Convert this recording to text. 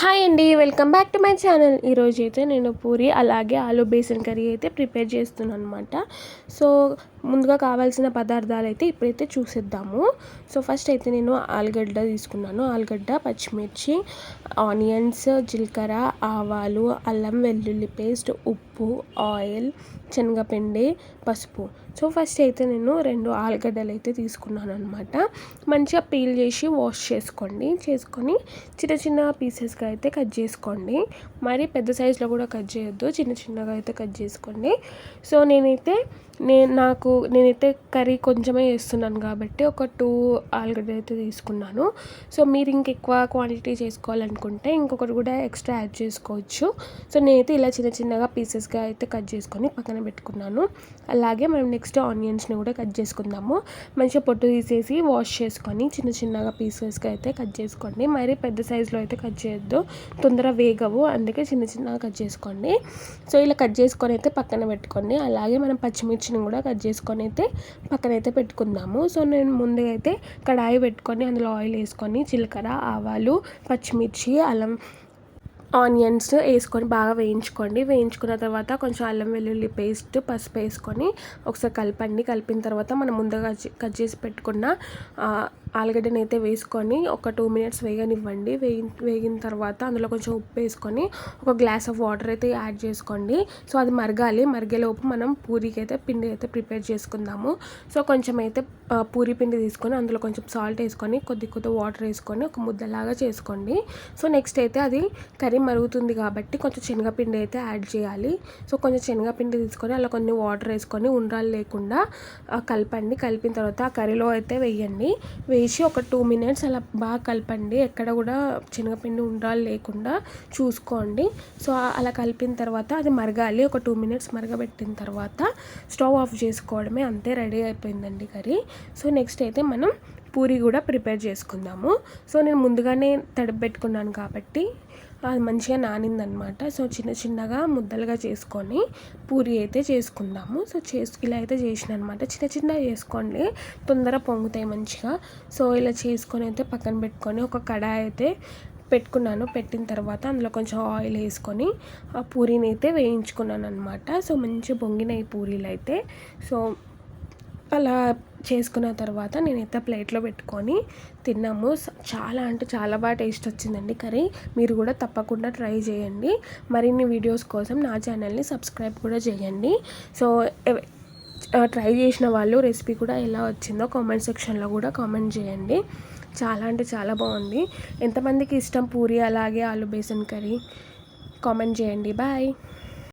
Hi అండి welcome back to my channel ఈరోజు అయితే నేను పూరి అలాగే ఆలు బేసన్ కర్రీ అయితే ప్రిపేర్ చేస్తున్నాను అనమాట సో ముందుగా కావాల్సిన పదార్థాలు అయితే ఇప్పుడైతే చూసేద్దాము. సో ఫస్ట్ అయితే నేను ఆలుగడ్డ తీసుకున్నాను. ఆలుగడ్డ పచ్చిమిర్చి ఆనియన్స్ జీలకర్ర ఆవాలు అల్లం వెల్లుల్లి పేస్ట్ ఉప్పు ఆయిల్ శనగపిండి పసుపు. సో ఫస్ట్ అయితే నేను రెండు ఆలుగడ్డలు అయితే తీసుకున్నాను అనమాట మంచిగా పీల్ చేసి వాష్ చేసుకోండి. చేసుకొని చిన్న చిన్న పీసెస్గా అయితే కట్ చేసుకోండి. మరి పెద్ద సైజులో కూడా కట్ చేయొద్దు. చిన్న చిన్నగా అయితే కట్ చేసుకోండి. సో నేనైతే నేను నాకు నేనైతే కర్రీ కొంచెమే వేస్తున్నాను కాబట్టి ఒక టూ ఆలుగడ్డ అయితే తీసుకున్నాను. సో మీరు ఇంకెక్కువ క్వాంటిటీ చేసుకోవాలనుకుంటే ఇంకొకటి కూడా ఎక్స్ట్రా యాడ్ చేసుకోవచ్చు. సో నేనైతే ఇలా చిన్న చిన్నగా పీసెస్గా అయితే కట్ చేసుకొని పక్కన పెట్టుకున్నాను. అలాగే మనం నెక్స్ట్ ఆనియన్స్ని కూడా కట్ చేసుకుందాము. మంచిగా పొట్టు తీసేసి వాష్ చేసుకొని చిన్న చిన్నగా పీసెస్గా అయితే కట్ చేసుకోండి. మరి పెద్ద సైజులో అయితే కట్ చేయొద్దు. తొందర వేగవు. అందుకే చిన్న చిన్నగా కట్ చేసుకోండి. సో ఇలా కట్ చేసుకొని అయితే పక్కన పెట్టుకోండి. అలాగే మనం పచ్చిమిర్చిని కూడా కట్ చేసుకొని అయితే పక్కన అయితే పెట్టుకుందాము. సో నేను ముందుగా అయితే కడాయి పెట్టుకొని అందులో ఆయిల్ వేసుకొని జీలకర్ర ఆవాలు పచ్చిమిర్చి అల్లం ఆనియన్స్ వేసుకొని బాగా వేయించుకోండి. వేయించుకున్న తర్వాత కొంచెం అల్లం వెల్లుల్లి పేస్ట్ పసుపు వేసుకొని ఒకసారి కలపండి. కలిపిన తర్వాత మనం ముందుగా కట్ చేసి పెట్టుకున్న ఆలుగడ్డని అయితే వేసుకొని ఒక టూ మినిట్స్ వేగనివ్వండి. వేగి వేగిన తర్వాత అందులో కొంచెం ఉప్పు వేసుకొని ఒక గ్లాస్ ఆఫ్ వాటర్ అయితే యాడ్ చేసుకోండి. సో అది మరగాలి. మరిగేలోపు మనం పూరీకి అయితే పిండి అయితే ప్రిపేర్ చేసుకుందాము. సో కొంచెం అయితే పూరి పిండి తీసుకొని అందులో కొంచెం సాల్ట్ వేసుకొని కొద్ది కొద్ది వాటర్ వేసుకొని ఒక ముద్దలాగా చేసుకోండి. సో నెక్స్ట్ అయితే అది కర్రీ మరుగుతుంది కాబట్టి కొంచెం శనగపిండి అయితే యాడ్ చేయాలి. సో కొంచెం శనగపిండి తీసుకొని అలా కొన్ని వాటర్ వేసుకొని ఉండ్రాలు లేకుండా కలపండి. కలిపిన తర్వాత ఆ కర్రీలో అయితే వేయండి. వేసి ఒక టూ మినిట్స్ అలా బాగా కలపండి. ఎక్కడ కూడా శనగపిండి ఉండాలి లేకుండా చూసుకోండి. సో అలా కలిపిన తర్వాత అది మరగాలి. ఒక టూ మినిట్స్ మరగబెట్టిన తర్వాత స్టవ్ ఆఫ్ చేసుకోవడమే. అంతే రెడీ అయిపోయిందండి కర్రీ. సో నెక్స్ట్ అయితే మనం పూరి కూడా ప్రిపేర్ చేసుకుందాము. సో నేను ముందుగానే తడిపెట్టుకున్నాను కాబట్టి అది మంచిగా నానిందనమాట. సో చిన్న చిన్నగా ముద్దలుగా చేసుకొని పూరి అయితే చేసుకుందాము. సో చేసు ఇలా అయితే చేసిన అనమాట చిన్న చిన్నగా చేసుకోండి. తొందర పొంగుతాయి మంచిగా. సో ఇలా చేసుకొని అయితే పక్కన పెట్టుకొని ఒక కడాయి అయితే పెట్టుకున్నాను. పెట్టిన తర్వాత అందులో కొంచెం ఆయిల్ వేసుకొని ఆ పూరీని అయితే వేయించుకున్నాను అనమాట సో మంచిగా పొంగినాయి పూరీలు అయితే. సో అలా చేసుకున్న తర్వాత నేనైతే ప్లేట్లో పెట్టుకొని తిన్నాము. చాలా అంటే చాలా బాగా టేస్ట్ వచ్చిందండి కర్రీ. మీరు కూడా తప్పకుండా ట్రై చేయండి. మరిన్ని వీడియోస్ కోసం నా ఛానల్ని సబ్స్క్రైబ్ కూడా చేయండి. సో ట్రై చేసిన వాళ్ళు రెసిపీ కూడా ఎలా వచ్చిందో కామెంట్ సెక్షన్లో కూడా కామెంట్ చేయండి. చాలా అంటే చాలా బాగుంది. ఎంతమందికి ఇష్టం పూరి అలాగే ఆలు బేసన్ కర్రీ? కామెంట్ చేయండి. బాయ్.